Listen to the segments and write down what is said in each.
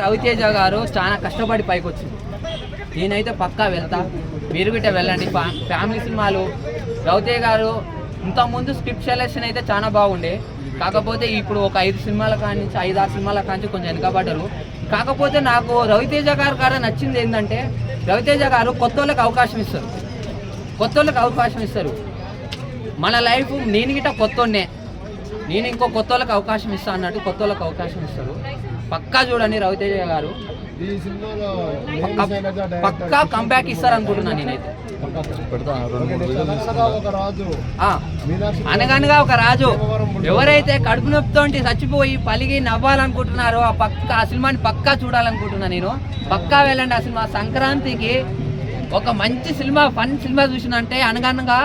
రవితేజ గారు చాలా కష్టపడి పైకి వచ్చింది నేనైతే పక్కా వెళ్తా. మీరు గిట్ట వెళ్ళండి. ఫ్యామిలీ సినిమాలు. రవితేజ గారు ఇంతకుముందు స్క్రిప్ట్ సెలెక్షన్ అయితే చాలా బాగుండే. కాకపోతే ఇప్పుడు ఒక ఐదు సినిమాల కానించి ఐదు ఆరు సినిమాల కానించి కొంచెం వెనకబడ్డారు. కాకపోతే నాకు రవితేజ గారు కాడ నచ్చింది ఏంటంటే రవితేజ గారు కొత్త వాళ్ళకి అవకాశం ఇస్తారు. కొత్త వాళ్ళకి అవకాశం ఇస్తారు. మన లైఫ్ నేను గిట్ట కొత్తోన్నే నేను ఇంకో కొత్త వాళ్ళకి అవకాశం ఇస్తా అన్నట్టు కొత్త వాళ్ళకి అవకాశం ఇస్తారు. పక్కా చూడండి రవితేజ గారు. పక్కా కంబ్యాక్ ఇస్తారు అనుకుంటున్నాను నేనైతే. అనగనగా ఒక రాజు. ఎవరైతే కడుపు నొప్పితో చచ్చిపోయి పలిగి నవ్వాలనుకుంటున్నారో ఆ పక్క ఆ సినిమాని పక్కా చూడాలనుకుంటున్నా నేను. పక్కా వెళ్ళండి ఆ సినిమా. సంక్రాంతికి ఒక మంచి సినిమా ఫన్ సినిమా చూసినంటే అనగనగా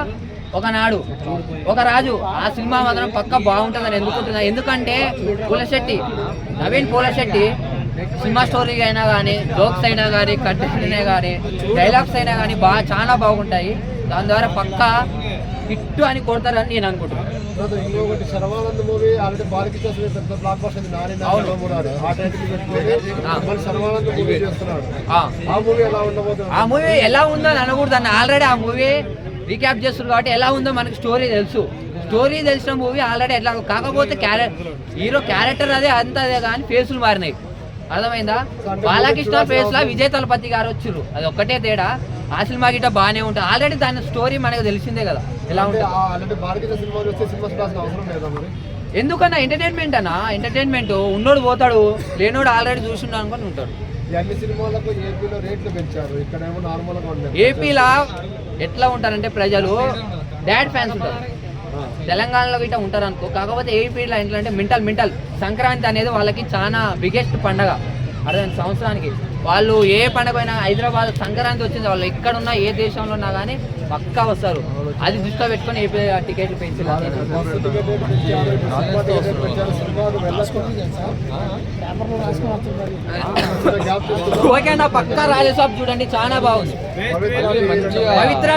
ఒకనాడు ఒక రాజు ఆ సినిమా మాత్రం పక్క బాగుంటుందని ఎందుకుంటున్నా? ఎందుకంటే పూలశెట్టి నవీన్ పూలశెట్టి సినిమా స్టోరీ అయినా కానీ జోక్స్ అయినా కానీ కంటెంట్ అయినా కానీ డైలాగ్స్ అయినా కానీ బాగా చాలా బాగుంటాయి. దాని ద్వారా పక్కా హిట్ అని కొడతారని నేను అనుకుంటున్నాను. తర్వాత ఇంకొకటి శర్వానంద్ మూవీ ఆల్రెడీ బాలికి చేసిన పెద్ద బ్లాక్ బస్టర్ నాని అవును. నాని ఆ. టైటిల్ శర్వానంద్ మూవీ చేస్తున్నాడు ఆ. ఆ మూవీ ఎలా ఉండబోతుంది. ఆ మూవీ ఎలా ఉందో అని అనకూడదు ఆల్రెడీ ఆ మూవీ రీక్యాప్ చేస్తున్నారు కాబట్టి ఎలా ఉందో మనకి స్టోరీ తెలుసు. స్టోరీ తెలిసిన మూవీ ఆల్రెడీ ఎట్లా కాకపోతే క్యారెక్టర్ హీరో క్యారెక్టర్ అదే అంత అదే కానీ ఫేసులు మారినాయి. అర్థమైందా? బాలకృష్ణ ఫేస్ లా విజయ్ తలపతి గారు వచ్చిర్రు. అది ఒక్కటే తేడా. ఆ సినిమా గిట్ట బాగానే ఉంటుంది. ఆల్రెడీ దాని స్టోరీ మనకు తెలిసిందే కదా. ఎలా ఉంటుంది? ఎందుకన్నా? ఎంటర్టైన్మెంట్ అన్న? ఎంటర్టైన్మెంట్ ఉన్నోడు పోతాడు లేనోడు ఆల్రెడీ చూసిండు అనుకొని ఉంటాడు. అన్ని సినిమాలకు ఏపీలో రేట్లు పెంచారు. ఇక్కడేమో నార్మల్గా ఉన్నాయి ఏపీలా ఎట్లా ఉంటారంటే ప్రజలు డాడ్ ఫ్యాన్స్ ఉంటారు. తెలంగాణలో గిట్ట ఉంటారు అనుకో కాకపోతే ఏపీలో అంటే మింటల్ మింటల్. సంక్రాంతి అనేది వాళ్ళకి చాలా బిగ్గెస్ట్ పండగ. అర్థం సంవత్సరానికి. వాళ్ళు ఏ పండగ అయినా హైదరాబాద్ సంక్రాంతి వచ్చింది వాళ్ళు ఎక్కడున్నా ఏ దేశంలో ఉన్నా కానీ పక్కా వస్తారు. అది దృష్టిలో పెట్టుకొని ఏపీ టికెట్లు పెంచారు ఓకే నా పక్కా రాజసాబ్ చూడండి చాలా బాగుంది. పవిత్ర